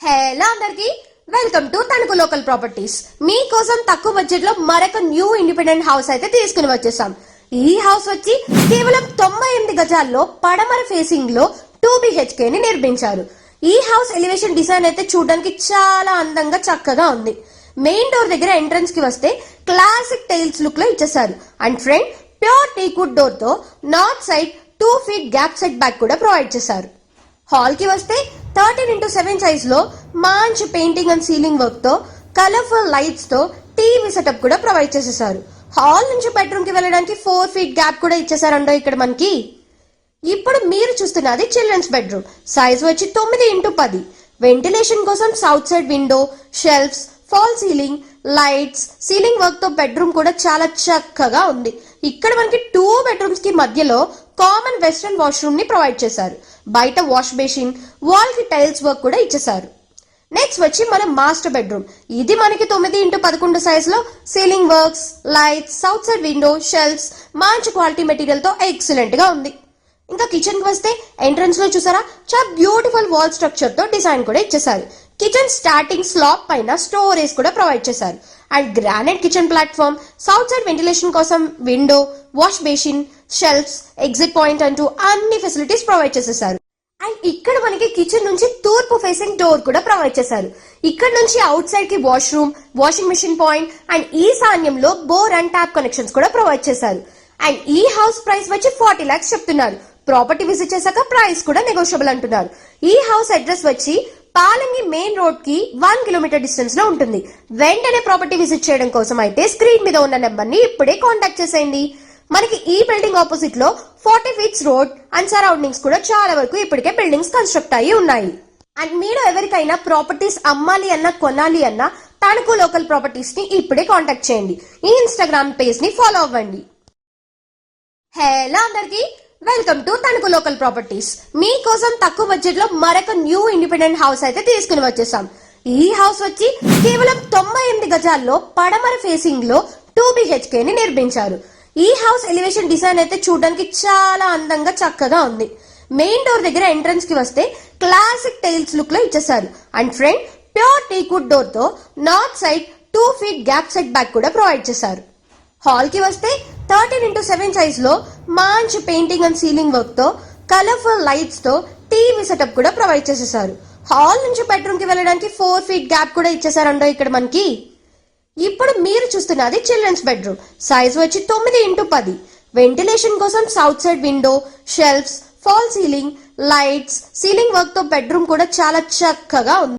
Hello అందరికి welcome to Tanuku local properties. మీకోసం తక్కువ బడ్జెట్లో మరొక న్యూ ఇండిపెండెంట్ హౌస్ అయితే తీసుకుని వచ్చేసాం. ఈ హౌస్ వచ్చి కేవలం తొంభై ఎనిమిది గజాల్లో పడమర ఫేసింగ్లో టూ బిహెచ్కే ని నిర్మించారు. ఈ హౌస్ ఎలివేషన్ డిజైన్ అయితే చూడడానికి చాలా అందంగా చక్కగా ఉంది. మెయిన్ డోర్ దగ్గర ఎంట్రన్స్కి వస్తే క్లాసిక్ టైల్స్ లుక్లో ఇచ్చేసారు and front pure teakwood డోర్తో north side two feet gap set back కూడా ప్రొవైడ్ చేశారు. హాల్కి వస్తే థర్టీన్ ఇంటూ సెవెన్ సైజ్లో మంచి పెయింటింగ్ అండ్ సీలింగ్ వర్క్తో కలర్ఫుల్ లైట్స్తో టీవీ సెటప్ కూడా ప్రొవైడ్ చేసేసారు. హాల్ నుంచి బెడ్రూమ్కి వెళ్ళడానికి ఫోర్ ఫీట్ గ్యాప్ కూడా ఇచ్చేసారండో ఇక్కడ మనకి. ఇప్పుడు మీరు చూస్తున్నది చిల్డ్రన్స్ బెడ్రూమ్ సైజ్ వచ్చి తొమ్మిది ఇంటూ పది. వెంటిలేషన్ కోసం south side window shelves fall ceiling lights ceiling వర్క్తో బెడ్రూమ్ కూడా చాలా చక్కగా ఉంది. ఇక్కడ మనకి టూ బెడ్రూమ్స్కి మధ్యలో కామన్ వెస్ట్రన్ వాష్రూమ్ని ప్రొవైడ్ చేశారు. బయట వాష్ బేసిన్ వాల్కి టైల్స్ వర్క్ కూడా ఇచ్చేసారు నెక్స్ట్ వచ్చి మన మాస్టర్ బెడ్రూమ్ ఇది మనకి తొమ్మిది ఇంటూ పదకొండు సైజ్లో ceiling works lights south side window shelves మంచి క్వాలిటీ మెటీరియల్తో ఎక్సలెంట్గా ఉంది. ఇంకా కిచెన్కి వస్తే ఎంట్రన్స్లో చూసారా? చాలా బ్యూటిఫుల్ వాల్ స్ట్రక్చర్తో డిజైన్ కూడా ఇచ్చేసారు కిచెన్ స్టార్టింగ్ స్లాబ్ పైన స్టోరేజ్ కూడా ప్రొవైడ్ చేశారు. And granite kitchen platform south side ventilation కోసం window wash basin shelves exit point అంటూ అన్ని ఫెసిలిటీస్ ప్రొవైడ్ చేసేసారు. అండ్ ఇక్కడ మనకి కిచెన్ నుంచి తూర్పు ఫేసింగ్ డోర్ కూడా ప్రొవైడ్ చేశారు. ఇక్కడ నుంచి అవుట్ సైడ్కి washroom washing machine point and ఈ సాన్యంలో బోర్ అండ్ ట్యాప్ కనెక్షన్స్ కూడా ప్రొవైడ్ చేశారు. అండ్ ఈ హౌస్ ప్రైస్ వచ్చి ఫార్టీ లాక్స్ చెప్తున్నారు. ప్రాపర్టీ విజిట్ చేశాక ప్రైస్ కూడా నెగోషియబుల్ అంటున్నారు. ఈ హౌస్ అడ్రస్ వచ్చి పాలంగి మెయిన్ రోడ్కి వన్ కిలోమీటర్ డిస్టెన్స్లో ఉంటుంది. వెంటనే ప్రాపర్టీ విజిట్ చేయడం కోసం అయితే స్క్రీన్ మీద ఉన్న నెంబర్ని ఇప్పుడే కాంటాక్ట్ చేసేయండి. మనకి ఈ బిల్డింగ్ ఆపోజిట్లో forty feets road and surroundings కూడా చాలా వరకు ఇప్పటికే బిల్డింగ్స్ కన్స్ట్రక్ట్ అయ్యి ఉన్నాయి. అండ్ మీరు ఎవరికైనా ప్రాపర్టీస్ అమ్మాలి అన్నా కొనాలి అన్నా తణుకు లోకల్ ప్రాపర్టీస్ని ఇప్పుడే కాంటాక్ట్ చేయండి. ఈ ఇన్స్టాగ్రామ్ పేజ్ని ఫాలో అవ్వండి. హలో అందరికీ welcome to Tanuku local properties మీకోసం తక్కువ బడ్జెట్లో మరొక న్యూ ఇండిపెండెంట్ హౌస్ అయితే తీసుకుని వచ్చేసాం. ఈ హౌస్ వచ్చి కేవలం తొంభై ఎనిమిది గజాల్లో పడమర ఫేసింగ్లో టూ బిహెచ్కే ని నిర్మించారు. ఈ హౌస్ ఎలివేషన్ డిజైన్ అయితే చూడడానికి చాలా అందంగా చక్కగా ఉంది. మెయిన్ డోర్ దగ్గర ఎంట్రన్స్కి వస్తే క్లాసిక్ టైల్స్ లుక్లో ఇచ్చేసారు and front pure teakwood డోర్తో north side two feet gap set back కూడా ప్రొవైడ్ చేశారు. హాల్కి వస్తే థర్టీన్ ఇంటూ సెవెన్ సైజ్లో మంచి పెయింటింగ్ అండ్ సీలింగ్ వర్క్తో కలర్ఫుల్ లైట్స్తో టీవీ సెటప్ కూడా ప్రొవైడ్ చేసేసారు. హాల్ నుంచి బెడ్రూమ్కి వెళ్ళడానికి ఫోర్ ఫీట్ గ్యాప్ కూడా ఇచ్చేసారండో ఇక్కడ మనకి. ఇప్పుడు మీరు చూస్తున్నది చిల్డ్రన్స్ బెడ్రూమ్ సైజ్ వచ్చి తొమ్మిది ఇంటూ పది. వెంటిలేషన్ కోసం south side window shelves fall ceiling lights ceiling వర్క్తో బెడ్రూమ్ కూడా చాలా చక్కగా ఉంది.